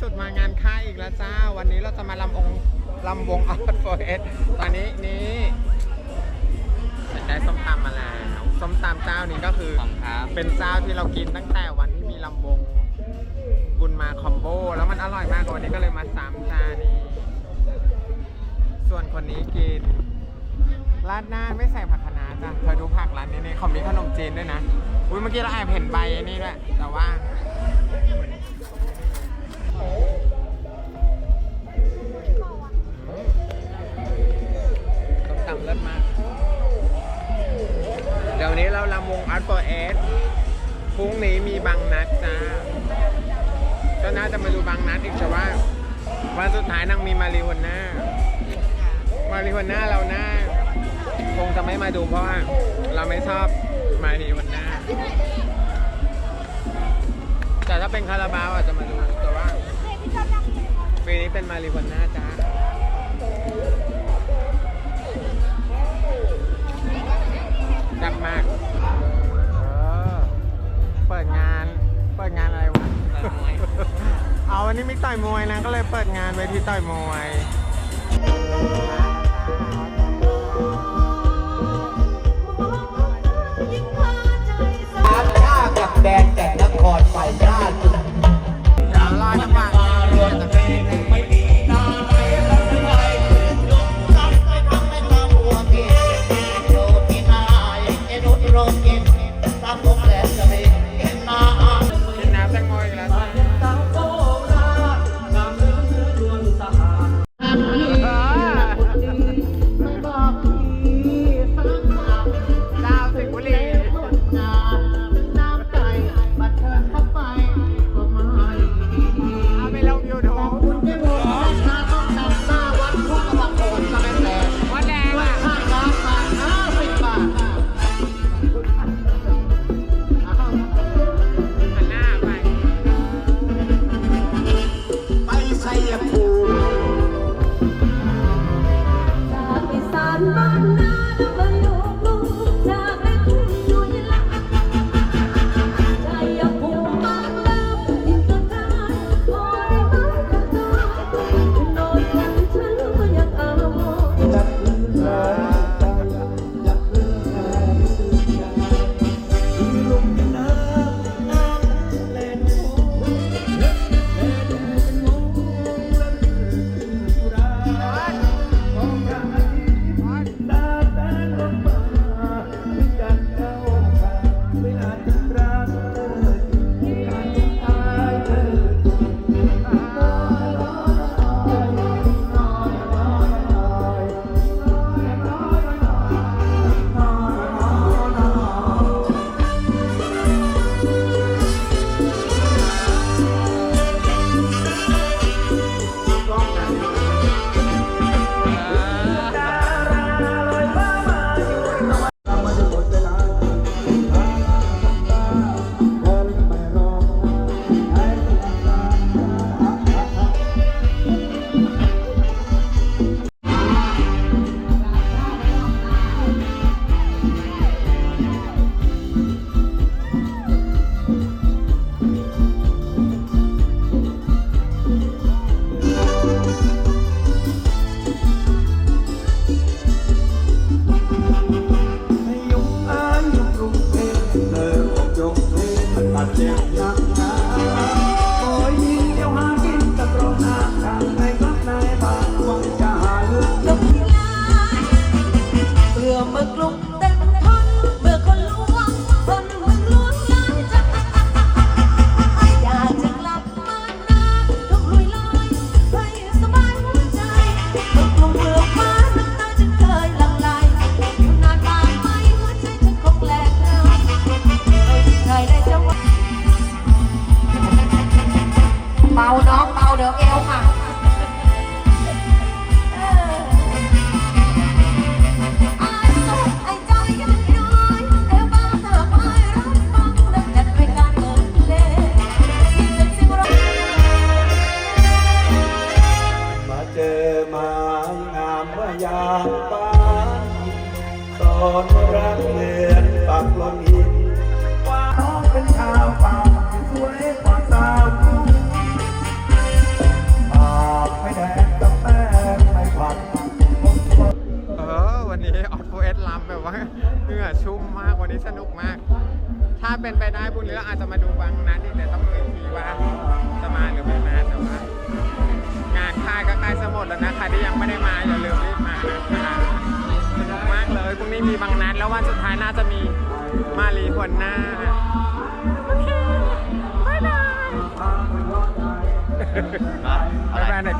สุดมางานค่ายอีกแล้วจ้า วันนี้เราจะมาลำองลำวงออดโฟเอสตอนนี้นี่ฉันได้ส้มตำมาแล้วส้มตำเจ้านี้ก็คือของครับเป็นเจ้าที่เรากินตั้งแต่วันที่มีลำวงบุญมาคอมโบ แล้วมันอร่อยมากวันนี้ก็เลยมาซ้ำจ้านี่ส่วนคนนี้กินราดหน้าไม่ใส่ผักคะน้าจ้ะเธอดูผักร้านนี้นี่เขามีขนมจีนด้วยนะ อุ้ยเมื่อกี้เราแอบเห็นใบอันนี้ด้วยแต่ว่า พรุ่งนี้มีบางนัดจ้าก็น่าจะมาดูบางนัดอีกแต่ว่าวันสุดท้ายนางมีมาริฮวน่ามาริฮวน่าเราหน้าคงจะไม่มาดูเพราะว่าเราไม่ชอบมาริฮวน่าแต่ถ้าเป็นคาราบาวอาจจะมาดูแต่ว่าปีนี้เป็นมาริฮวน่าจ้า เปิดงาน เปิดงานอะไรวะต่อยมวยเอาวันนี้มีต่อยมวยนะ ก็เลยเปิดงานเวทีต่อยมวย อนรักเหมือนปักลมอินว่านเป็นชาวป่าสวยกว่าสาวุปากไม่แดงกับแป้งไม่ผัดเออวันนี้ออดโฟเอสลำแบบว่าเหงื่อชุ่มมากวันนี้สนุกมาก ถ้าเป็นไปได้บุญเรืออาจจะมาดูบางนัดอีกแต่ต้อง แวันสุดท้ายน่าจะมีมาลีหัวหน้า โอเค บ๊ายบาย บ๊ายบายหน่อ